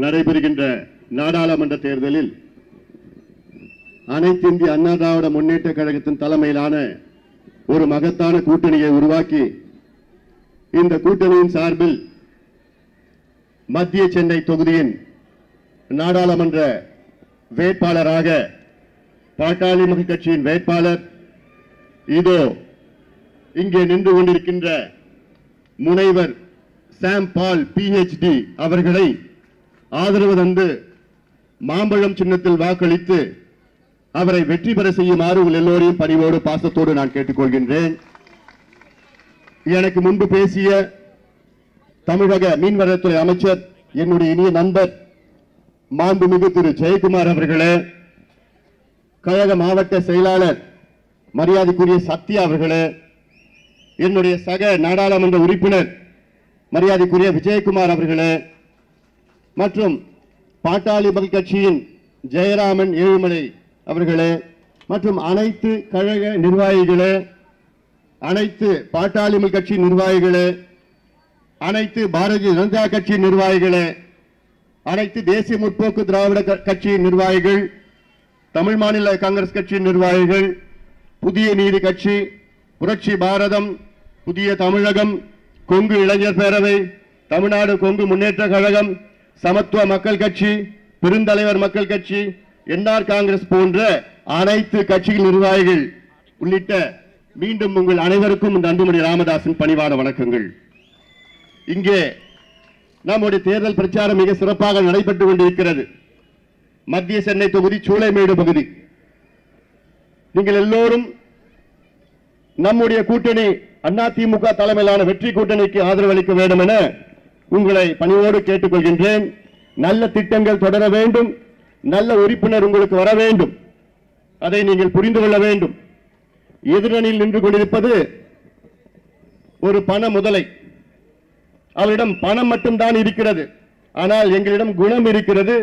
நடைபெறுகின்ற நாடாளுமன்ற தேர்தலில் அனைத்து இந்திய அண்ணா திராவிட முன்னேற்ற கழகத்தின் தலைமையிலான ஒரு மகத்தான கூட்டணியை உருவாக்கி இந்த கூட்டணியின் சார்பில் மத்திய சென்னை தொகுதியின் நாடாளுமன்ற வேட்பாளராக பாட்டாளி மக்கள் கட்சியின் வேட்பாளர் இதோ இங்கே நின்று கொண்டிருக்கின்ற முனைவர் சாம் பால் பிஹெச்டி அவர்களை ஆதரவு தந்து மாம்பழம் சின்னத்தில் வாக்களித்து அவரை வெற்றி பெற செய்யுமாறு உங்கள் எல்லோரையும் பணிவோடு பாசத்தோடு நான் கேட்டுக்கொள்கின்றேன். எனக்கு முன்பு பேசிய தமிழக மீன்வளத்துறை அமைச்சர் என்னுடைய இனிய நண்பர் மாண்புமிகு திரு ஜெயக்குமார் அவர்களே கழக மாவட்ட செயலாளர் மரியாதைக்குரிய சத்யா அவர்களே என்னுடைய சக நாடாளுமன்ற உறுப்பினர் மரியாதைக்குரிய விஜயகுமார் அவர்களே மற்றும் பாட்டாளி மக்கள் கட்சியின் ஜெயராமன் ஏழுமலை அவர்களே மற்றும் அனைத்து கழக நிர்வாகிகளே அனைத்து பாட்டாளி மக்கள் கட்சி நிர்வாகிகளே அனைத்து பாரதிய ஜனதா கட்சி நிர்வாகிகளே அனைத்து தேசிய முற்போக்கு திராவிட க- கட்சியின் நிர்வாகிகள் தமிழ் மாநில காங்கிரஸ் கட்சியின் நிர்வாகிகள் புதிய நீதி கட்சி புரட்சி பாரதம் புதிய தமிழகம் கொங்கு இளைஞர் பேரவை தமிழ்நாடு கொங்கு முன்னேற்ற கழகம் சமத்துவ மக்கள் கட்சி பெருந்தலைவர் மக்கள் கட்சி என்ஆர் காங்கிரஸ் போன்ற அனைத்து கட்சிகள் நிர்வாகிகள் உள்ளிட்ட மீண்டும் உங்கள் அனைவருக்கும் இந்த அன்புமணி ராமதாசின் பணிவான வணக்கங்கள். இங்கே நம்முடைய தேர்தல் பிரச்சாரம் மிக சிறப்பாக நடைபெற்றுக் கொண்டிருக்கிறது. மத்திய சென்னை தொகுதி சூளைமேடு பகுதி. நீங்கள் எல்லோரும் நம்முடைய கூட்டணி அதிமுக தலைமையிலான வெற்றி கூட்டணிக்கு ஆதரவளிக்க வேண்டும் என உங்களை பணிவோடு கேட்டுக்கொள்கின்றேன். நல்ல திட்டங்கள் தொடர வேண்டும். நல்ல உறுப்பினர் உங்களுக்கு வர வேண்டும். அதை நீங்கள் புரிந்து கொள்ள வேண்டும். எதிரணியில் நின்று கொண்டிருப்பது ஒரு பண முதலை. அவரிடம் பணம் மட்டும்தான் இருக்கிறது. ஆனால் எங்களிடம் குணம் இருக்கிறது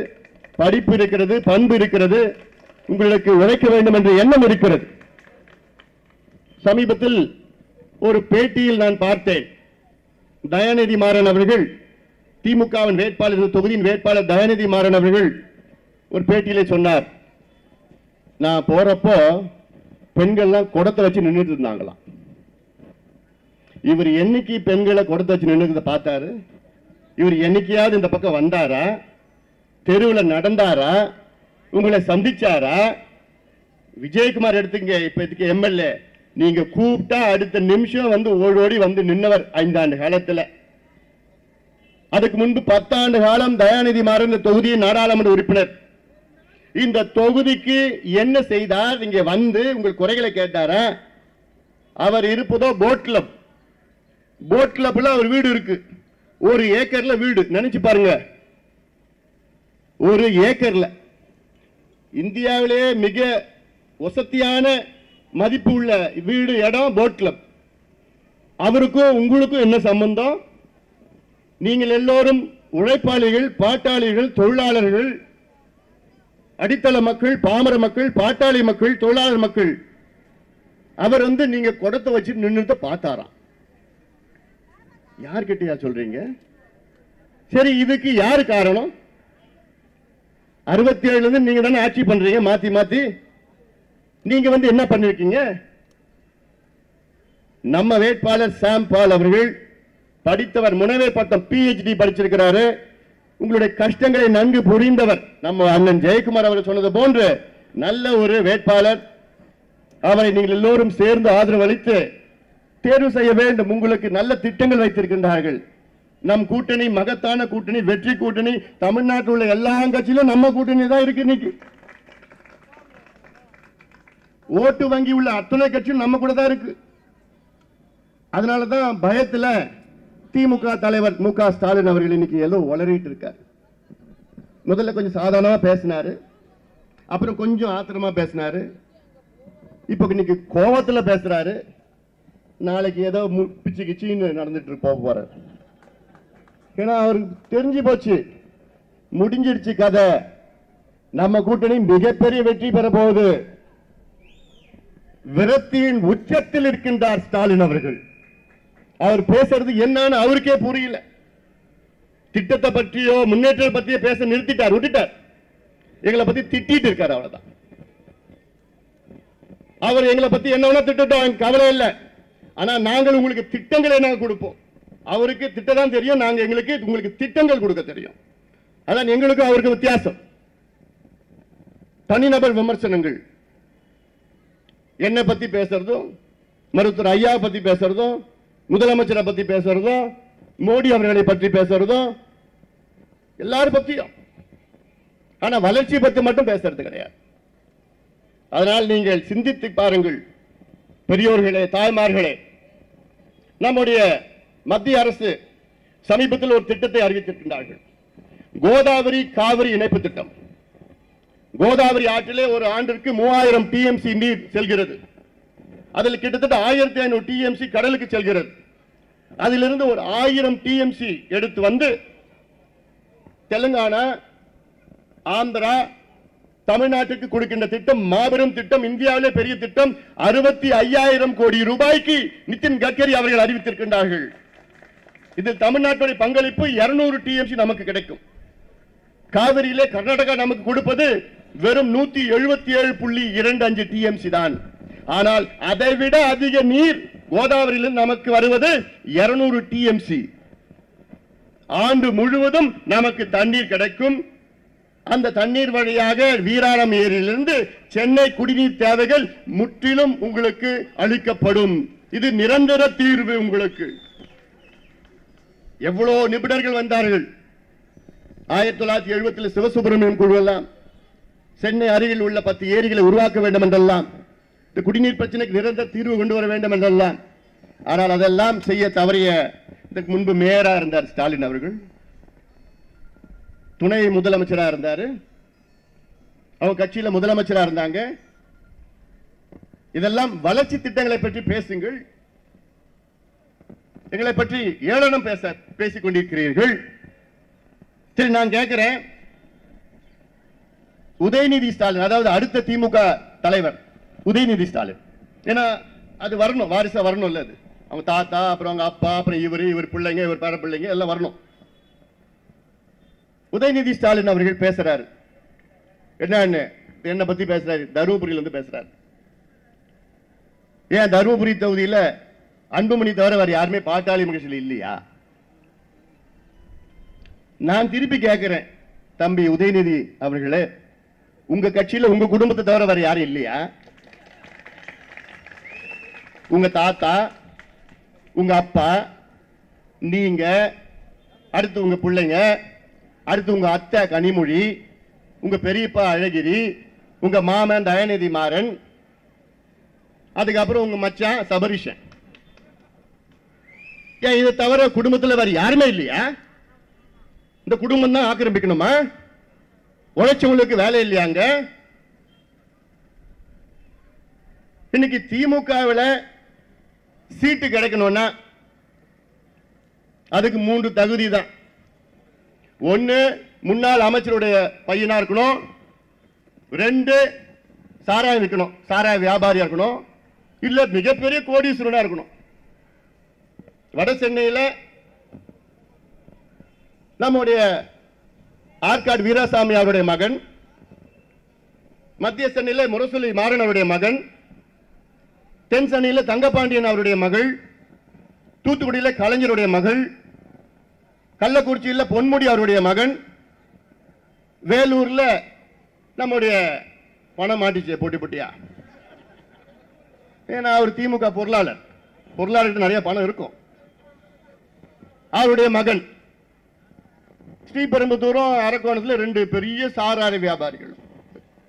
படிப்பு இருக்கிறது பண்பு இருக்கிறது. உங்களுக்கு உழைக்க வேண்டும் என்ற எண்ணம் இருக்கிறது. சமீபத்தில் ஒரு பேட்டியில் நான் பார்த்தேன். தயாநிதி மாறன் அவர்கள் திமுகவின் வேட்பாளர் தொகுதியின் வேட்பாளர் தயாநிதி மாறன் அவர்கள் ஒரு பேட்டியில சொன்னார். நான் போறப்போ பெண்கள்லாம் குடத்தை வச்சு நின்றுட்டு இருந்தாங்களாம். இவர் என்னைக்கு பெண்களை குடத்தை வச்சு நின்றுக்கிறத பார்த்தாரு? இவர் என்னைக்கையாவது இந்த பக்கம் வந்தாரா? தெருவில் நடந்தாரா? உங்களை சந்திச்சாரா? விஜயகுமார் எடுத்துங்க இப்ப இதுக்கு எம்எல்ஏ. நீங்க கூப்பிட்டா அடுத்த நிமிஷம் வந்து ஓடோடி வந்து நின்னவர் ஐந்தாண்டு காலத்துல. அதுக்கு முன்பு பத்தாண்டு காலம் தயாநிதி மாறன் இந்த தொகுதியின் நாடாளுமன்ற உறுப்பினர். இந்த தொகுதிக்கு என்ன செய்தார்? இங்க வந்து உங்கள் குறைகளை கேட்டாரா? அவர் இருப்பதோ போட் கிளப் போட் கிளப்ல அவர் வீடு இருக்கு. ஒரு ஏக்கர்ல வீடு. நினைச்சு பாருங்க. ஒரு ஏக்கர்ல. இந்தியாவிலேயே மிக வசதியான மதிப்பு உள்ள வீடு இடம் போட் கிளப் அவருக்கும் உங்களுக்கும் என்ன சம்பந்தம்? நீங்கள் எல்லோரும் உழைப்பாளிகள் பாட்டாளிகள் தொழிலாளர்கள் அடித்தள மக்கள் பாமர மக்கள் பாட்டாளி மக்கள் தொழிலாளர் மக்கள். அவர் வந்து நீங்க குடத்தை வச்சு நின்னுட்டு பார்த்தாராம். யார்கிட்டயா சொல்றீங்க? சரி இதுக்கு யாரு காரணம்? அறுபத்தி ஏழுல இருந்து நீங்க தானே ஆட்சி பண்றீங்க மாத்தி மாத்தி. நீங்க வந்து என்ன பண்ணிருக்கீங்க? நம்ம வேட்பாளர் சாம் பால் அவர்கள் படித்தவர் முனைவே பட்டம் பிஹெச்டி படிச்சிருக்கிறாரு. உங்களுடைய கஷ்டங்களை நன்கு புரிந்தவர் நம்ம அண்ணன் ஜெயக்குமார் அவர்கள் சொன்னது போன்று நல்ல ஒரு வேட்பாளர். அவரை நீங்கள் எல்லோரும் சேர்ந்து ஆதரவு அளித்து தேர்வு செய்ய வேண்டும். உங்களுக்கு நல்ல திட்டங்கள் வைத்திருக்கின்றார்கள். நம் கூட்டணி மகத்தான கூட்டணி வெற்றி கூட்டணி தமிழ்நாட்டில் உள்ள எல்லா கட்சியிலும் நம்ம கூட்டணி தான் இருக்கு இன்னைக்கு. ஓட்டு வங்கி உள்ள அத்தனை கட்சியும் நம்ம கூட தான் இருக்கு. அதனாலதான் பயத்துல திமுக தலைவர் மு க ஸ்டாலின் அவர்கள் இன்னைக்கு ஏதோ உளறிட்டு இருக்காரு. முதல்ல கொஞ்சம் சாதாரணமா பேசினாரு. அப்புறம் கொஞ்சம் ஆத்திரமா பேசினாரு. இப்ப இன்னைக்கு கோவத்துல பேசுறாரு. நாளைக்கு ஏதோ மு- பிச்சு கிச்சின்னு நடந்துட்டு போக போறாரு. ஏன்னா அவருக்கு தெரிஞ்சு போச்சு. முடிஞ்சிடுச்சு கதை. நம்ம கூட்டணி மிகப்பெரிய வெற்றி பெற போகுது. விரத்தியின் உச்சத்தில் இருக்கின்றார் ஸ்டாலின் அவர்கள். அவர் பேசுறது என்னன்னு அவருக்கே புரியல. திட்டத்தை பற்றியோ முன்னேற்றம் பற்றியோ பேச நிறுத்திட்டார் விட்டுட்டார். எங்களை பத்தி திட்டிட்டு இருக்காரு அவ்வளவுதான். அவர் எங்களை பத்தி என்ன வேணா திட்டட்டும் கவலை இல்லை. ஆனா நாங்கள் உங்களுக்கு திட்டங்களை நாங்கள் கொடுப்போம். அவருக்கு திட்டம் தான் தெரியும் நாங்க எங்களுக்கு உங்களுக்கு திட்டங்கள் கொடுக்க தெரியும். அதான் எங்களுக்கும் அவருக்கு வித்தியாசம். தனிநபர் விமர்சனங்கள். என்னை பத்தி பேசுறதும் மருத்துவர் ஐயாவை பத்தி பேசுறதும் முதலமைச்சரை பத்தி பேசுறதும் மோடி அவர்களை பற்றி பேசுறதும் எல்லாரும் பத்தியும். ஆனா வளர்ச்சி பத்தி மட்டும் பேசுறது கிடையாது. அதனால் நீங்கள் சிந்தித்து பாருங்கள் பெரியோர்களே தாய்மார்களே. நம்முடைய மத்திய அரசு சமீபத்தில் ஒரு திட்டத்தை அறிவித்திருக்கின்றார்கள். கோதாவரி காவிரி இணைப்பு திட்டம். கோதாவரி ஆற்றிலே ஒரு ஆண்டிற்கு மூவாயிரம் டிஎம்சி நீர் செல்கிறது. அதில் கிட்டத்தட்ட ஆயிரத்தி ஐநூறு டிஎம்சி கடலுக்கு செல்கிறது. அதிலிருந்து ஒரு ஆயிரம் டிஎம்சி எடுத்து வந்து தெலுங்கானா ஆந்திரா தமிழ்நாட்டுக்கு கொடுக்கின்ற திட்டம் மாபெரும் திட்டம் இந்தியாவிலே பெரிய திட்டம் அறுபத்தி ஐயாயிரம் கோடி ரூபாய்க்கு நிதின் கட்கரி அவர்கள் அறிவித்திருக்கின்றார்கள். இதில் தமிழ்நாட்டுடைய பங்களிப்பு 200 டிஎம்சி நமக்கு கிடைக்கும். காவிரியிலே கர்நாடகா நமக்கு கொடுப்பது வெறும் நூத்தி எழுபத்தி ஏழு புள்ளி இரண்டு அஞ்சு டிஎம்சி தான். ஆனால் அதை விட அதிக நீர் கோதாவரியிலிருந்து நமக்கு வருவது 200 டிஎம்சி ஆண்டு முழுவதும் நமக்கு தண்ணீர் கிடைக்கும். அந்த தண்ணீர் வழியாக வீராணம் ஏரியிலிருந்து சென்னை குடிநீர் தேவைகள் முற்றிலும் உங்களுக்கு அளிக்கப்படும். இது நிரந்தர தீர்வு உங்களுக்கு. எவ்வளவு நிபுணர்கள் வந்தார்கள்? ஆயிரத்தி தொள்ளாயிரத்தி எழுபத்தில் சிவசுப்பிரமணியம் குழுவெல்லாம் சென்னை அருகில் உள்ள பத்து ஏரிகளை உருவாக்க வேண்டும் என்றெல்லாம் இந்த குடிநீர் பிரச்சனைக்கு நிரந்தர தீர்வு கொண்டு வர வேண்டும் என்றெல்லாம் ஆனால் அதெல்லாம் செய்ய தவறிய இதற்கு முன்பு மேயரா இருந்தார் ஸ்டாலின் அவர்கள். துணை முதலமைச்சரா இருந்தாரு. அவங்க கட்சியில முதலமைச்சரா இருந்தாங்க. இதெல்லாம் வளர்ச்சி திட்டங்களை பற்றி பேசுங்கள். எங்களை பற்றி ஏளனம் பேச பேசிக் கொண்டிருக்கிறீர்கள். சரி நான் கேட்கிறேன். உதயநிதி ஸ்டாலின் அதாவது அடுத்த திமுக தலைவர் உதயநிதி ஸ்டாலின். ஏன்னா அது வரணும் வாரிசா வரணும் இல்ல அது. அவங்க தாத்தா அப்புறம் அவங்க அப்பா அப்புறம் இவர் இவர் பிள்ளைங்க இவர் பேர பிள்ளைங்க எல்லாம் வரணும். உதயநிதி ஸ்டாலின் அவர்கள் பேசுறாரு. என்னன்னு என்ன பத்தி பேசுறாரு? தருமபுரியில இருந்து பேசுறாரு. ஏன் தருமபுரி தொகுதியில அன்புமணி தவிர வேற யாருமே பாட்டாளி மகிழ்ச்சியில் இல்லையா? நான் திருப்பி கேட்கிறேன் தம்பி உதயநிதி அவர்களே. உங்க கட்சியில உங்க குடும்பத்தை தவிர வேற யாரும் இல்லையா? உங்க தாத்தா உங்க அப்பா நீங்க அடுத்து உங்க பிள்ளைங்க அடுத்து உங்க அத்தை கனிமொழி உங்க பெரியப்பா அழகிரி உங்க மாமன் தயநிதி மாறன் அதுக்கப்புறம் உங்க மச்சான் சபரிஷன். ஏன் இதை தவிர குடும்பத்தில் வேற யாருமே இல்லையா? இந்த குடும்பம் தான் ஆக்கிரமிக்கணுமா? உழைச்சவங்களுக்கு வேலை இல்லையாங்க? இன்னைக்கு திமுகவில் சீட்டு கிடைக்கணும்னா அதுக்கு மூன்று தகுதி தான் ஒன்னு முன்னாள் அமைச்சருடைய பையனாக இருக்கணும். ரெண்டு சாராயம் விற்கணும். சாராய வியாபாரியா இருக்கணும். இல்லை மிகப்பெரிய கோடீஸ்வரனா இருக்கணும். வட சென்னையில நம்முடைய ஆற்காடு வீராசாமி அவருடைய மகன் மத்திய சென்னையில் முரசொலி மாறன் அவருடைய மகன் தென் சென்னையில் தங்கபாண்டியன் அவருடைய மகள் தூத்துக்குடியில கலைஞருடைய மகள் கள்ளக்குறிச்சியில் பொன்முடி அவருடைய மகன் வேலூரில் நம்முடைய பணம் மாட்டிச்சு போட்டி போட்டியா. ஏன்னா அவர் திமுக பொருளாளர். பொருளாளர்கிட்ட நிறைய பணம் இருக்கும். அவருடைய மகன் ஸ்ரீபெரும்புத்தூரும் அரக்கோணத்தில் ரெண்டு பெரிய சாராய வியாபாரிகள்.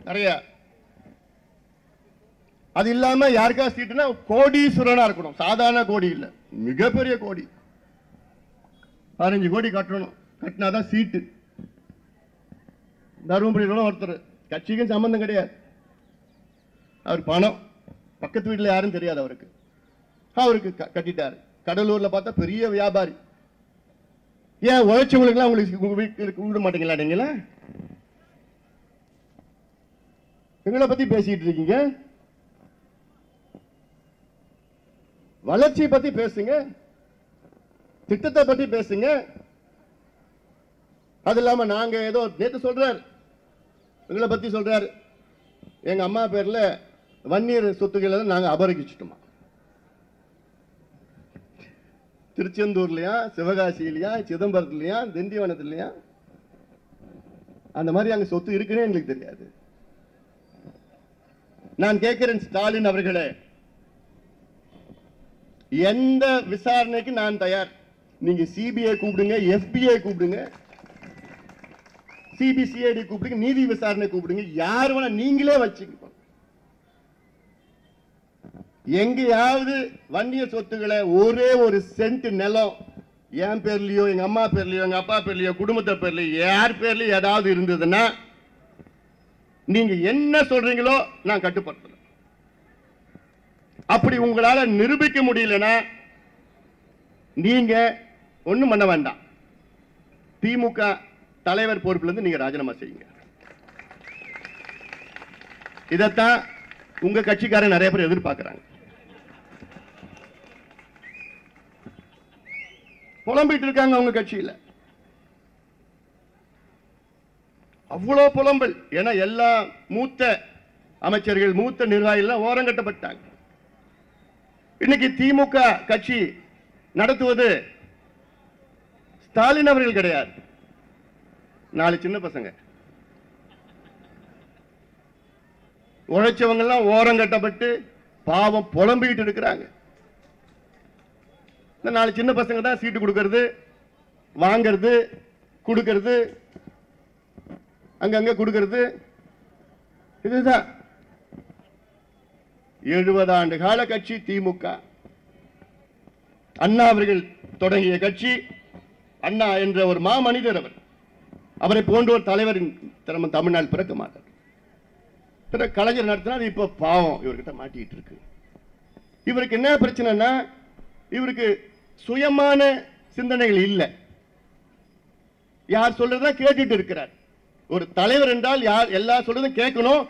நிறைய. அது இல்லாம யாருக்கா சீட்டுனா கோடீஸ்வரனா இருக்கணும். சாதாரண கோடி இல்ல. மிகப்பெரிய கோடி. பதினஞ்சு கோடி கட்டணும். கட்டினாதான் சீட்டு. தருமபுரியில ஒருத்தர். கட்சிக்கும் சம்பந்தம் கிடையாது. அவர் பணம். பக்கத்து வீட்டுல யாரும் தெரியாது அவருக்கு. அவருக்கு க- கட்டிட்டாரு. கடலூர்ல பார்த்தா பெரிய வியாபாரி. ஏன் உழைச்சவங்களுக்குலாம் உங்களுக்கு உங்க வீட்டுக்கு விட மாட்டீங்களா நீங்களா? எங்களை பத்தி பேசிட்டு இருக்கீங்க. வளர்ச்சியை பத்தி பேசுங்க. திட்டத்தை பத்தி பேசுங்க. அது இல்லாம நாங்க ஏதோ நேத்து சொல்றாரு. எங்களை பத்தி சொல்றாரு. எங்க அம்மா பேர்ல வன்னியர் சொத்துக்களை நாங்க அபகரிச்சிட்டோமா? திருச்செந்தூர்லயா சிவகாசியிலயா சிதம்பரத்துலயா திண்டிவனத்துலயா? அந்த மாதிரி அங்க சொத்து இருக்குன்னு எங்களுக்கு தெரியாது. நான் கேட்கிறேன் ஸ்டாலின் அவர்களே எந்த விசாரணைக்கு நான் தயார்? நீங்க சிபிஐ கூப்பிடுங்க எஃபிஐ கூப்பிடுங்க சிபிசிஐடி கூப்பிடுங்க நீதி விசாரணை கூப்பிடுங்க யார் வேணா நீங்களே வச்சுக்கணும். எங்கேயாவது வன்னிய சொத்துக்களை ஒரே ஒரு சென்ட் நிலம் என் பேர்லயோ எங்க அம்மா பேர்லயோ எங்க அப்பா பேர்லயோ குடும்பத்தை பேர்லயோ யார் பேர்லயோ ஏதாவது இருந்ததுன்னா நீங்க என்ன சொல்றீங்களோ நான் கட்டுப்படுத்துறேன். அப்படி உங்களால நிரூபிக்க முடியலன்னா நீங்க ஒண்ணும் பண்ண வேண்டாம். திமுக தலைவர் பொறுப்புல இருந்து நீங்க ராஜினாமா செய்யுங்க. இதைத்தான் உங்க கட்சிக்காரன் நிறைய பேர் எதிர்பார்க்குறாங்க. புலம்பிட்டு இருக்காங்க அவங்க கட்சியில. அவ்வளவு புலம்பல். ஏன்னா எல்லா மூத்த அமைச்சர்கள் மூத்த நிர்வாகிகள் ஓரங்கட்டப்பட்டாங்க இன்னைக்கு திமுக கட்சி நடத்துவது ஸ்டாலின் அவர்கள் கிடையாது. நாலு சின்ன பசங்க. உழைச்சவங்க எல்லாம் ஓரங்கட்டப்பட்டு பாவம் புலம்பிக்கிட்டு இருக்கிறாங்க. இந்த நாலு சின்ன பசங்க தான் சீட்டு கொடுக்கறது வாங்கிறது கொடுக்கறது அங்கங்க கொடுக்கறது. இதுதான். எழுபது ஆண்டு கால கட்சி திமுக. அண்ணா அவர்கள் தொடங்கிய கட்சி அண்ணா என்ற ஒரு மாமனிதர் அவர். அவரை போன்ற ஒரு தலைவரின் திறமை தமிழ்நாடு பிறக்க மாட்டார். பிறகு கலைஞர் நடத்தினா இப்ப பாவம் இவர்கிட்ட மாட்டிட்டு இருக்கு. இவருக்கு என்ன பிரச்சனைனா இவருக்கு சுயமான சிந்தனைகள் இல்லை. யார் சொல்றதா கேட்டுட்டு இருக்கிறார். ஒரு தலைவர் என்றால் யார் எல்லா சொல்றதும் கேட்கணும்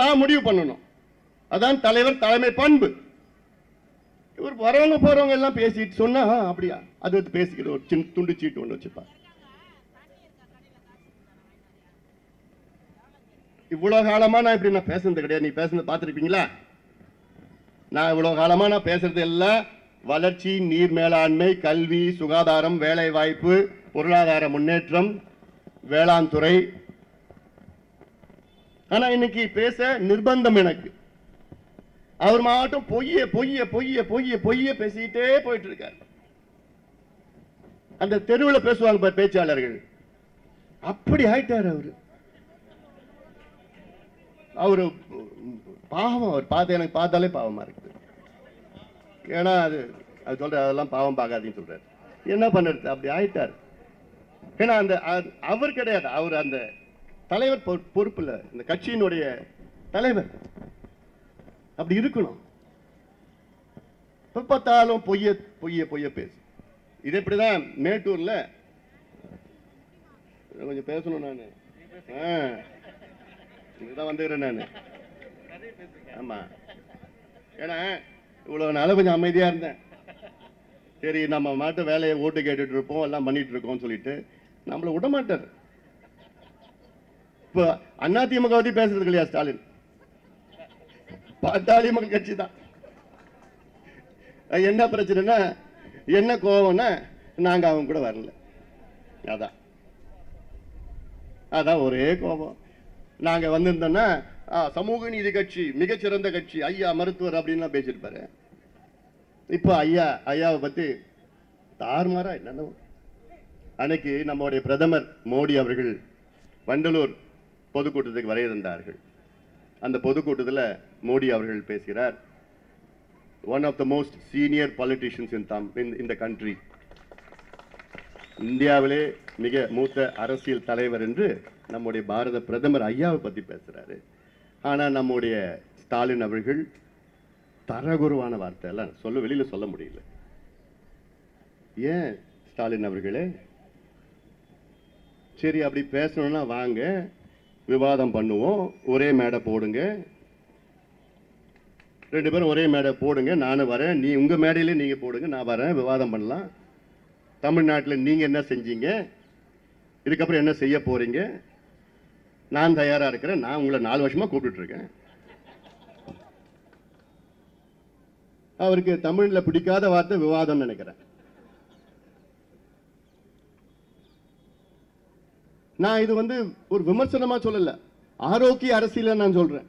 தான் முடிவு பண்ணணும். அதான் தலைவர் தலைமை பண்பு. இவர் வரவங்க போறவங்க எல்லாம் பேசிட்டு சொன்னா அப்படியா? அது எடுத்து பேசிக்கிட்டு ஒரு சின்ன துண்டு சீட்டு ஒன்று வச்சுப்பார். இவ்வளவு காலமா நான் இப்படி நான் பேசுனது கிடையாது. நீ பேசுனது பார்த்துருப்பீங்களா? நான் இவ்வளவு காலமா நான் பேசுறது எல்லாம் வளர்ச்சி நீர் மேலாண்மை கல்வி சுகாதாரம் வேலைவாய்ப்பு பொருளாதார முன்னேற்றம் வேளாண் துறை. ஆனால் இன்னைக்கு பேச நிர்பந்தம் எனக்கு. அவர் மாவட்டம் பொய்ய பொய்ய பொய்ய பொய்ய பொய்ய பேசிக்கிட்டே போயிட்டு இருக்காரு அந்த தெருவுல பேசுவாங்க பேச்சாளர்கள். அப்படி ஆயிட்டார் அவரு. அவரு பாவம் அவர் பார்த்து எனக்கு பார்த்தாலே பாவமா இருக்குது. ஏன்னா அது அது சொல்கிற அதெல்லாம் பாவம் பார்க்காதீங்கன்னு சொல்றாரு. என்ன பண்ணுறது? அப்படி ஆயிட்டார். ஏன்னா அந்த அவர் கிடையாது. அவர் அந்த தலைவர் பொறுப்பில் பொறுப்புல இந்த கட்சியினுடைய தலைவர். அப்படி இருக்கணும். எப்ப பார்த்தாலும் பொய்ய பொய்ய பொய்ய பேசு. இது இப்படிதான் மேட்டூர்ல. கொஞ்சம் பேசணும் நானு. ஆ. இதுதான் வந்துக்கிறேன் நான். ஆமா. ஏன்னா இவ்வளவு நாள கொஞ்சம் அமைதியா இருந்தேன். சரி நம்ம மாட்டு வேலையை ஓட்டு கேட்டுட்டு இருப்போம் எல்லாம் பண்ணிட்டு இருக்கோம்னு சொல்லிட்டு நம்மள விட மாட்டார். இப்போ அதிமுக பற்றி பேசுறது இல்லையா ஸ்டாலின்? பாட்டாளி மக்கள் கட்சி தான். என்ன பிரச்சனைனா என்ன கோவம்னா நாங்க அவங்க கூட வரல. அதான். அதான் ஒரே கோபம். நாங்க வந்திருந்தோன்னா சமூக நீதி கட்சி மிகச்சிறந்த கட்சி ஐயா மருத்துவர் அப்படின்லாம் பேசியிருப்பாரு. இப்போ ஐயா ஐயாவை பற்றி தாறுமாறா என்னென்ன அன்னைக்கு நம்முடைய பிரதமர் மோடி அவர்கள் வண்டலூர் பொதுக்கூட்டத்துக்கு வரையிருந்தார்கள் அந்த பொதுக்கூட்டத்தில் மோடி அவர்கள் பேசுகிறார். One of the most senior politicians in them in இந்த கண்ட்ரி இந்தியாவிலே மிக மூத்த அரசியல் தலைவர் என்று நம்முடைய பாரத பிரதமர் ஐயாவை பற்றி பேசுகிறாரு ஆனால் நம்முடைய ஸ்டாலின் அவர்கள் தரகுருவான வார்த்தை எல்லாம் சொல்ல வெளியில் சொல்ல முடியல. ஏன் ஸ்டாலின் அவர்களே? சரி அப்படி பேசணும்னா வாங்க விவாதம் பண்ணுவோம் ஒரே மேடை போடுங்க. ரெண்டு பேரும் ஒரே மேடை போடுங்க நானும் வரேன். நீ உங்கள் மேடையிலே நீங்கள் போடுங்க நான் வரேன் விவாதம் பண்ணலாம். தமிழ்நாட்டில் நீங்கள் என்ன செஞ்சீங்க? இதுக்கப்புறம் என்ன செய்ய போகிறீங்க நான் தயாரா இருக்கிறேன். நான் உங்களை நாலு வருஷமா கூப்பிட்டு இருக்கேன். அவருக்கு தமிழ்ல பிடிக்காத வார்த்தை விவாதம் நினைக்கிறேன். நான் இது வந்து ஒரு விமர்சனமா சொல்லல. ஆரோக்கிய அரசியல நான் சொல்றேன்.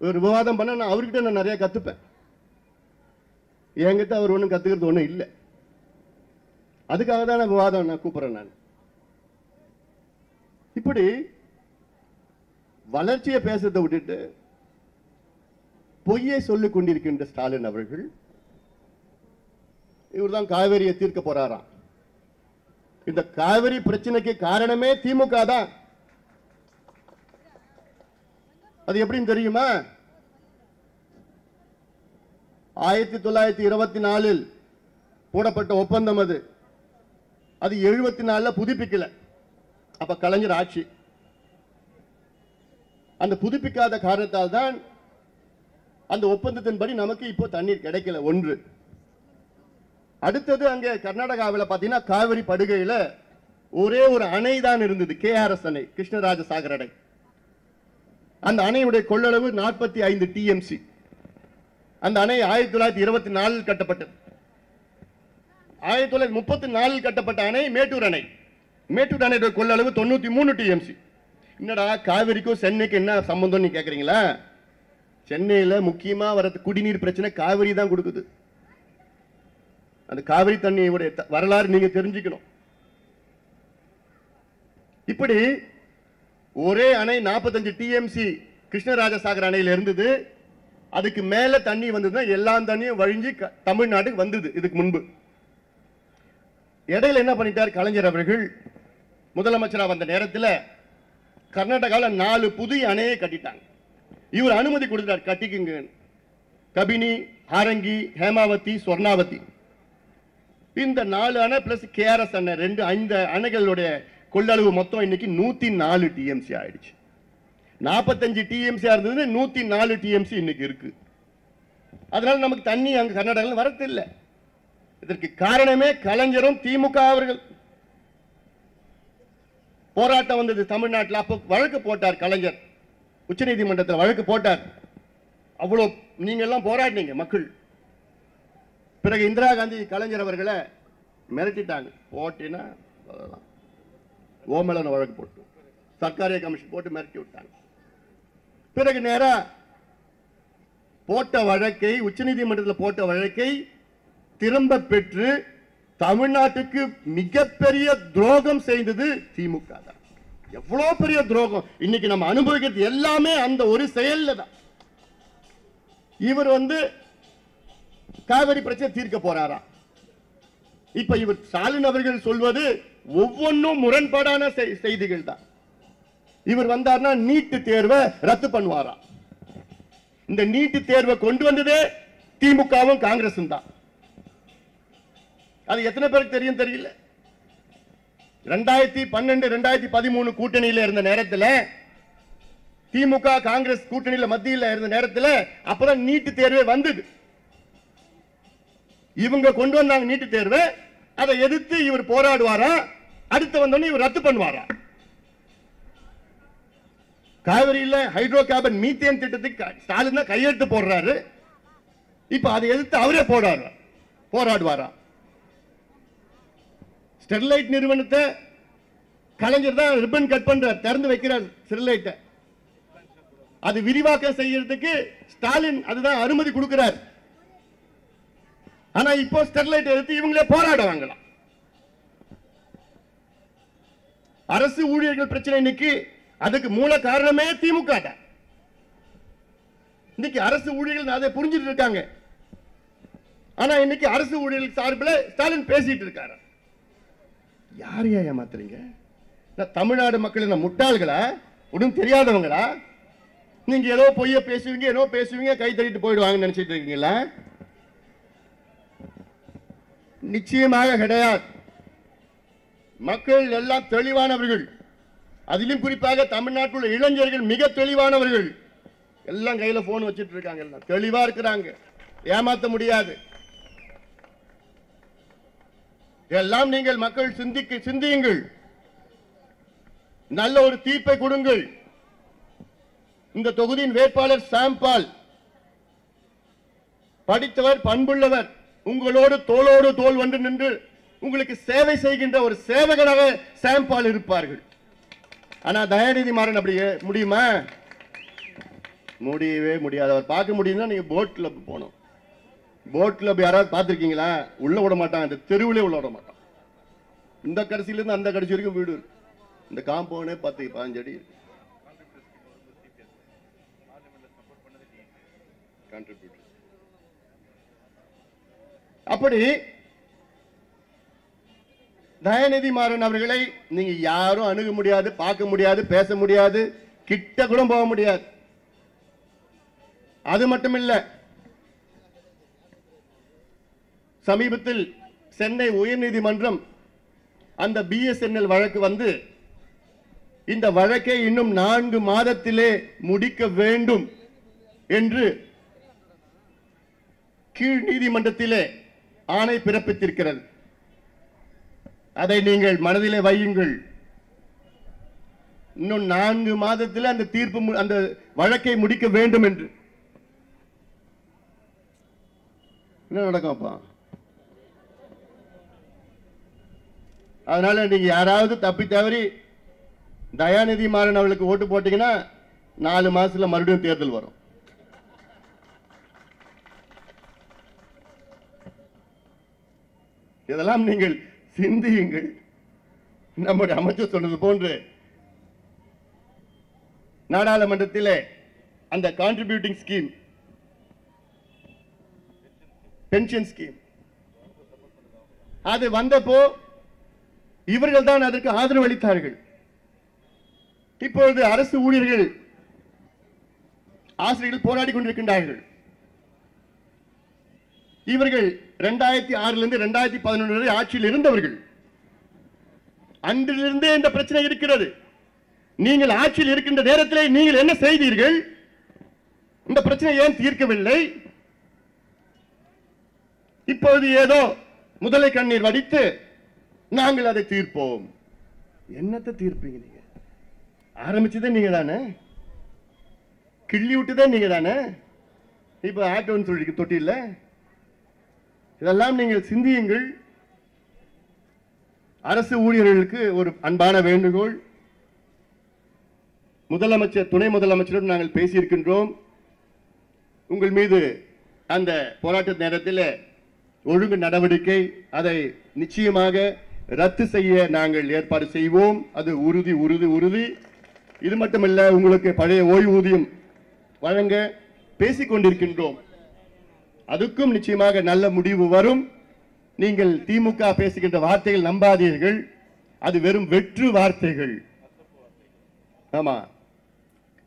ஒரு விவாதம் பண்ண நான் அவர்கிட்ட நான் நிறைய கத்துப்பேன். என்கிட்ட அவர் ஒன்றும் கத்துக்கிறது ஒன்றும் இல்லை. அதுக்காக தான் நான் விவாதம் நான் கூப்பிடுறேன் நான். இப்படி வளர்ச்சியை பேசுறதை விட்டுட்டு பொய்யை சொல்லிக் கொண்டிருக்கின்ற ஸ்டாலின் அவர்கள் இவர் தான் காவேரியை தீர்க்க போறாராம். இந்த காவிரி பிரச்சனைக்கு காரணமே திமுக தான். அது எப்படின்னு தெரியுமா? ஆயிரத்தி தொள்ளாயிரத்தி இருபத்தி நாலில் போடப்பட்ட ஒப்பந்தம் அது. அது எழுபத்தி நாலில் புதுப்பிக்கல. அப்ப கலைஞர் ஆட்சி. அந்த புதுப்பிக்காத காரணத்தால் தான் அந்த ஒப்பந்தத்தின்படி நமக்கு இப்போ தண்ணீர் கிடைக்கல ஒன்று. அடுத்தது அங்கே கர்நாடகாவில் பார்த்தீங்கன்னா காவிரி படுகையில் ஒரே ஒரு அணை தான் இருந்தது கேஆர்எஸ் அணை கிருஷ்ணராஜ சாகர் அணை அந்த அணையுடைய கொள்ளளவு நாற்பத்தி ஐந்து டிஎம்சி அந்த அணை ஆயிரத்தி தொள்ளாயிரத்தி இருபத்தி நாலில் கட்டப்பட்டது. ஆயிரத்தி தொள்ளாயிரத்தி முப்பத்தி நாலில் கட்டப்பட்ட அணை மேட்டூர் அணை. மேட்டூர் அணை கொள்ளளவு தொண்ணூற்றி மூணு டிஎம்சி என்னடா காவிரிக்கும் சென்னைக்கு என்ன சம்பந்தம் நீ கேட்குறீங்களா சென்னையில் முக்கியமாக வர குடிநீர் பிரச்சனை காவிரி தான் கொடுக்குது. அந்த காவிரி தண்ணியுடைய வரலாறு நீங்கள் தெரிஞ்சுக்கணும். இப்படி ஒரே அணை 45 டிஎம்சி கிருஷ்ணராஜசாகர் அணையில் இருந்தது. அதுக்கு மேலே தண்ணி வந்ததுன்னா எல்லா தண்ணியும் வழிஞ்சு க- தமிழ்நாட்டுக்கு வந்தது இதுக்கு முன்பு. இடையில என்ன பண்ணிட்டார் கலைஞர் அவர்கள்? முதலமைச்சராக வந்த நேரத்தில் கர்நாடகாவில் நாலு புதிய அணையை கட்டிட்டாங்க. இவர் அனுமதி கொடுத்தார் கட்டிக்குங்க. கபினி ஆரங்கி ஹேமாவதி சொர்ணாவதி. இந்த நாலு அணை பிளஸ் கேஆர்எஸ் அணை ரெண்டு ஐந்து அணைகளுடைய கொள்ளளவு மொத்தம் இன்னைக்கு நூத்தி நாலு டிஎம்சி ஆயிடுச்சு. நாற்பத்தஞ்சு டிஎம்சி இருந்தது நூத்தி நாலு டிஎம்சி இன்னைக்கு இருக்கு. அதனால நமக்கு தண்ணி அங்கே கர்நாடகாவில் வரத்தில்லை. இதற்கு காரணமே கலைஞரும் திமுக அவர்கள். போராட்டம் வந்தது தமிழ்நாட்டில். அப்போ வழக்கு போட்டார் கலைஞர். உச்சநீதிமன்றத்தில் வழக்கு போட்டார். அவ்வளோ நீங்க எல்லாம் போராடினீங்க மக்கள். பிறகு இந்திரா காந்தி கலைஞர் அவர்களை மிரட்டிட்டாங்க. போட்டினா அவ்வளவுதான். ஓமலன வழக்கு போட்டு சர்க்காரிய கமிஷன் போட்டு மிரட்டி விட்டாங்க. பிறகு நேரா போட்ட வழக்கை உச்சநீதிமன்றத்தில் போட்ட வழக்கை திரும்ப பெற்று தமிழ்நாட்டுக்கு மிகப்பெரிய துரோகம் செய்தது திமுக தான். எவ்வளவு பெரிய துரோகம்? இன்னைக்கு நம்ம அனுபவிக்கிறது எல்லாமே அந்த ஒரு செயல்ல தான். இவர் வந்து காவிரி பிரச்சனை தீர்க்க போறாரா? இப்ப இவர் ஸ்டாலின் அவர்கள் சொல்வது ஒவ்வொன்றும் முரண்பாடான செய்திகள் தான். இவர் வந்தார்னா நீட்டு தேர்வை ரத்து பண்ணுவாராம் இந்த நீட்டு தேர்வை கொண்டு வந்ததே திமுகவும் காங்கிரசும் தான். அது எத்தனை பேருக்கு தெரியும் தெரியல? ரெண்டாயிரத்தி பன்னெண்டு ரெண்டாயிரத்தி பதிமூணு கூட்டணியில் இருந்த நேரத்தில் திமுக காங்கிரஸ் கூட்டணியில் மத்தியில் இருந்த நேரத்தில் அப்பதான் நீட்டு தேர்வே வந்தது. இவங்க கொண்டு வந்தாங்க நீட்டு தேர்வு. அதை எதிர்த்து இவர் போராடுவாரா? அடுத்து வந்தோடனே இவர் ரத்து பண்ணுவாரா? காவிரியில் ஹைட்ரோ கார்பன் மீத்தேன் திட்டத்துக்கு ஸ்டாலின் தான் கையெழுத்து போடுறாரு. இப்போ அதை எதிர்த்து அவரே போராடுற போராடுவாரா? ஸ்டெர்லைட் நிறுவனத்தை கலைஞர் தான் ரிப்பன் கட் பண்றார் திறந்து வைக்கிறார் ஸ்டெர்லைட்டை அது விரிவாக்கம் செய்யறதுக்கு ஸ்டாலின் அதுதான் அனுமதி கொடுக்கிறார். ஆனா இப்போ ஸ்டெர்லைட் எடுத்து இவங்களே போராடுவாங்களாம் அரசு ஊழியர்கள் பிரச்சனை இன்னைக்கு அதுக்கு மூல காரணமே திமுக இன்னைக்கு அரசு ஊழியர்கள் அதை புரிஞ்சிட்டு இருக்காங்க. ஆனா இன்னைக்கு அரசு ஊழியர்கள் சார்பில் ஸ்டாலின் பேசிட்டு இருக்காரு யாரையா ஏமாத்துறீங்க? நான் தமிழ்நாடு மக்கள் என்ன முட்டாள்களா? ஒன்றும் தெரியாதவங்களா? நீங்க ஏதோ பொய்ய பேசுவீங்க ஏதோ பேசுவீங்க கை தட்டிட்டு போயிடுவாங்கன்னு நினைச்சிட்டு இருக்கீங்களா? நிச்சயமாக கிடையாது. மக்கள் எல்லாம் தெளிவானவர்கள். அதிலும் குறிப்பாக தமிழ்நாட்டில் உள்ள இளைஞர்கள் மிக தெளிவானவர்கள். எல்லாம் கையில ஃபோன் வச்சிட்டு இருக்காங்க எல்லாம். தெளிவாக இருக்கிறாங்க. ஏமாத்த முடியாது. எல்லாம் நீங்கள் மக்கள் சிந்திக்க சிந்தியுங்கள். நல்ல ஒரு தீர்ப்பை கொடுங்கள். இந்த தொகுதியின் வேட்பாளர் சாம்பால் படித்தவர் பண்புள்ளவர். உங்களோடு தோளோடு தோல் வந்து நின்று உங்களுக்கு சேவை செய்கின்ற ஒரு சேவகனாக சாம்பால் இருப்பார்கள். ஆனா தயாநிதி மாறன் அப்படி முடியுமா? முடியவே முடியாது. அவர் பார்க்க முடியும்னா நீங்க போட்டில் போனோம் போட்ல யாராவது பார்த்துருக்கீங்களா? உள்ள விட மாட்டான். இந்த தெருவிலே உள்ள விட மாட்டான். இந்த கடைசியில இருந்து அந்த கடைசி வரைக்கும் வீடு இருக்கு. இந்த காம்பவுண்டே பத்து பதினஞ்சு அடி இருக்கு. அப்படி தயாநிதி மாறன் அவர்களை நீங்க யாரும் அணுக முடியாது பார்க்க முடியாது பேச முடியாது கிட்ட கூட போக முடியாது. அது மட்டுமில்ல சமீபத்தில் சென்னை உயர்நீதிமன்றம் அந்த பிஎஸ்என்எல் வழக்கு வந்து இந்த வழக்கை இன்னும் நான்கு மாதத்திலே முடிக்க வேண்டும் என்று கீழ் நீதிமன்றத்திலே ஆணை பிறப்பித்திருக்கிறது. அதை நீங்கள் மனதிலே வையுங்கள். இன்னும் நான்கு மாதத்தில் அந்த தீர்ப்பு அந்த வழக்கை முடிக்க வேண்டும் என்று. என்ன நடக்கும் அதனால நீங்க யாராவது தப்பி தவறி தயாநிதி மாறன் அவளுக்கு ஓட்டு போட்டீங்கன்னா நாலு மாசத்துல மறுபடியும் தேர்தல் வரும். இதெல்லாம் நீங்கள் சிந்தியுங்கள். நம்முடைய அமைச்சர் சொன்னது போன்று நாடாளுமன்றத்தில் அந்த கான்ட்ரிபியூட்டிங் ஸ்கீம் பென்ஷன் ஸ்கீம் அது வந்தப்போ இவர்கள் தான் அதற்கு ஆதரவு அளித்தார்கள் இப்பொழுது அரசு ஊழியர்கள் ஆசிரியர்கள் போராடி கொண்டிருக்கின்றார்கள். இவர்கள் இரண்டாயிரத்தி ஆறிலிருந்து இரண்டாயிரத்தி பதினொன்று வரை ஆட்சியில் இருந்தவர்கள். அன்றிலிருந்தே இந்த பிரச்சனை இருக்கிறது. நீங்கள் ஆட்சியில் இருக்கின்ற நேரத்தில் நீங்கள் என்ன செய்தீர்கள்? இந்த பிரச்சனை ஏன் தீர்க்கவில்லை? இப்பொழுது ஏதோ முதலை கண்ணீர் வடித்து நாங்கள் அதை தீர்ப்போம். என்னத்தை தீர்ப்பீங்க நீங்க? ஆரம்பிச்சதே நீங்க தானே கிள்ளி விட்டுதே நீங்க தானே இப்ப ஆட்டோன்னு சொல்லி தொட்டியில். இதெல்லாம் நீங்கள் சிந்தியுங்கள். அரசு ஊழியர்களுக்கு ஒரு அன்பான வேண்டுகோள். முதலமைச்சர் துணை முதலமைச்சருடன் நாங்கள் பேசியிருக்கின்றோம். உங்கள் மீது அந்த போராட்ட நேரத்தில் ஒழுங்கு நடவடிக்கை அதை நிச்சயமாக ரத்து செய்ய நாங்கள் ஏற்பாடு செய்வோம். அது உறுதி உறுதி உறுதி. இது மட்டுமல்ல உங்களுக்கு பழைய ஓய்வூதியம் வழங்க பேசிக்கொண்டிருக்கின்றோம் அதுக்கும் நிச்சயமாக நல்ல முடிவு வரும். நீங்கள் திமுக பேசுகின்ற வார்த்தைகள் நம்பாதீர்கள். அது வெறும் வெற்று வார்த்தைகள். ஆமா.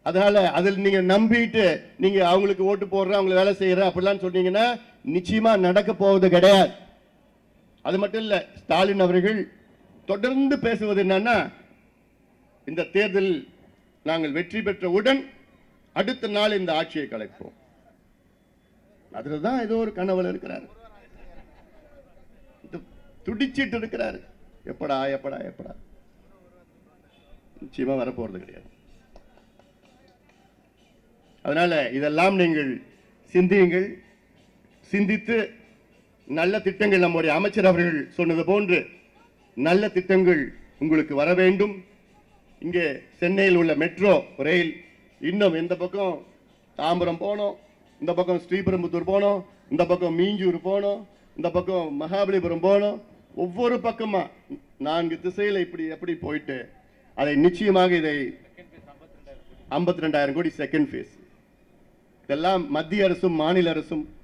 அதனால அதில் நீங்க நம்பிட்டு நீங்க அவங்களுக்கு ஓட்டு போடுற அவங்களுக்கு வேலை செய்யற அப்படிலாம் சொன்னீங்கன்னா நிச்சயமா நடக்க போவது கிடையாது. அது மட்டும் இல்ல ஸ்டாலின் அவர்கள் தொடர்ந்து பேசுவது என்னன்னா இந்த தேர்தலில் நாங்கள் வெற்றி பெற்றவுடன் அடுத்த நாள் இந்த ஆட்சியை கலைப்போம். அதுலதான் ஏதோ ஒரு கனவுல இருக்கிறாரு. துடிச்சிட்டு இருக்கிறாரு. எப்படா எப்படா எப்படா. நிச்சயமா வரப்போறது கிடையாது. அதனால இதெல்லாம் நீங்கள் சிந்தியுங்கள். சிந்தித்து நல்ல திட்டங்கள் நம்முடைய அமைச்சர் அவர்கள் சொன்னது போன்று நல்ல திட்டங்கள் உங்களுக்கு வர வேண்டும். இங்கே சென்னையில் உள்ள மெட்ரோ ரயில் இன்னும் இந்த பக்கம் தாம்பரம் போனோம் இந்த பக்கம் ஸ்ரீபெரும்புத்தூர் போனோம் இந்த பக்கம் மீஞ்சூர் போனோம் இந்த பக்கம் மகாபலிபுரம் போனோம் ஒவ்வொரு பக்கமாக நான்கு திசையில் இப்படி எப்படி போயிட்டு அதை நிச்சயமாக இதை ஐம்பத்தி ரெண்டாயிரம் கோடி செகண்ட் ஃபேஸ் இதெல்லாம் மத்திய அரசும் மாநில அரசும்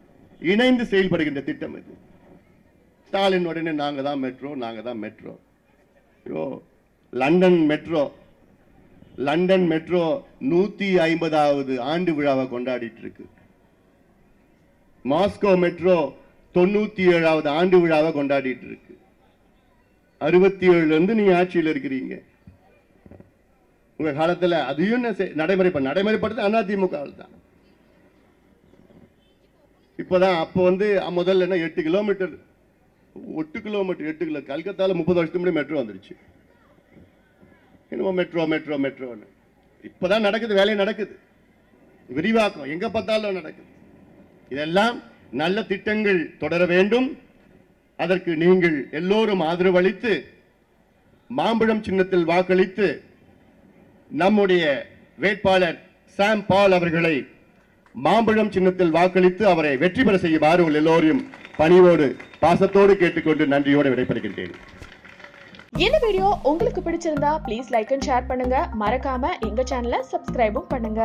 இணைந்து செயல்படுகின்ற திட்டம் இது. ஸ்டாலின் உடனே நாங்க தான் மெட்ரோ நாங்க தான் மெட்ரோ. ஐயோ லண்டன் மெட்ரோ லண்டன் மெட்ரோ நூத்தி ஐம்பதாவது ஆண்டு விழாவை கொண்டாடிட்டு இருக்கு மாஸ்கோ மெட்ரோ தொண்ணூத்தி ஏழாவது ஆண்டு விழாவை கொண்டாடிட்டு இருக்கு அறுபத்தி ஏழுல இருந்து ஆட்சியில் இருக்கிறீங்க. உங்கள் காலத்துல அதையும் நடைமுறை நடைமுறைப்ப நடைமுறைப்படுத்த அதிமுக தான் இப்போதான் அப்போ வந்து முதல்ல என்ன எட்டு கிலோமீட்டர் எட்டு கிலோமீட்டர் எட்டு கிலோ கல்கத்தால முப்பது வருஷத்துக்கு முன்னாடி மெட்ரோ வந்துருச்சு. என்னமோ மெட்ரோ மெட்ரோ மெட்ரோன்னு இப்பதான் நடக்குது வேலையை நடக்குது. விரிவாக்கம் எங்க பார்த்தாலும் நடக்குது. இதெல்லாம் நல்ல திட்டங்கள் தொடர வேண்டும். அதற்கு நீங்கள் எல்லோரும் ஆதரவளித்து மாம்பழம் சின்னத்தில் வாக்களித்து நம்முடைய வேட்பாளர் சாம் பால் அவர்களை மாம்பழம் சின்னத்தில் வாக்களித்து அவரை வெற்றி பெற செய்யுமாறு உங்கள் எல்லோரையும் பணிவோடு பாசத்தோடு கேட்டுக்கொண்டு நன்றியோடு விடைபெறுகின்றேன். இந்த வீடியோ உங்களுக்கு பிடிச்சிருந்தா ப்ளீஸ் லைக் அண்ட் ஷேர் பண்ணுங்க. மறக்காம எங்க சேனலை சப்ஸ்கிரைபும் பண்ணுங்க.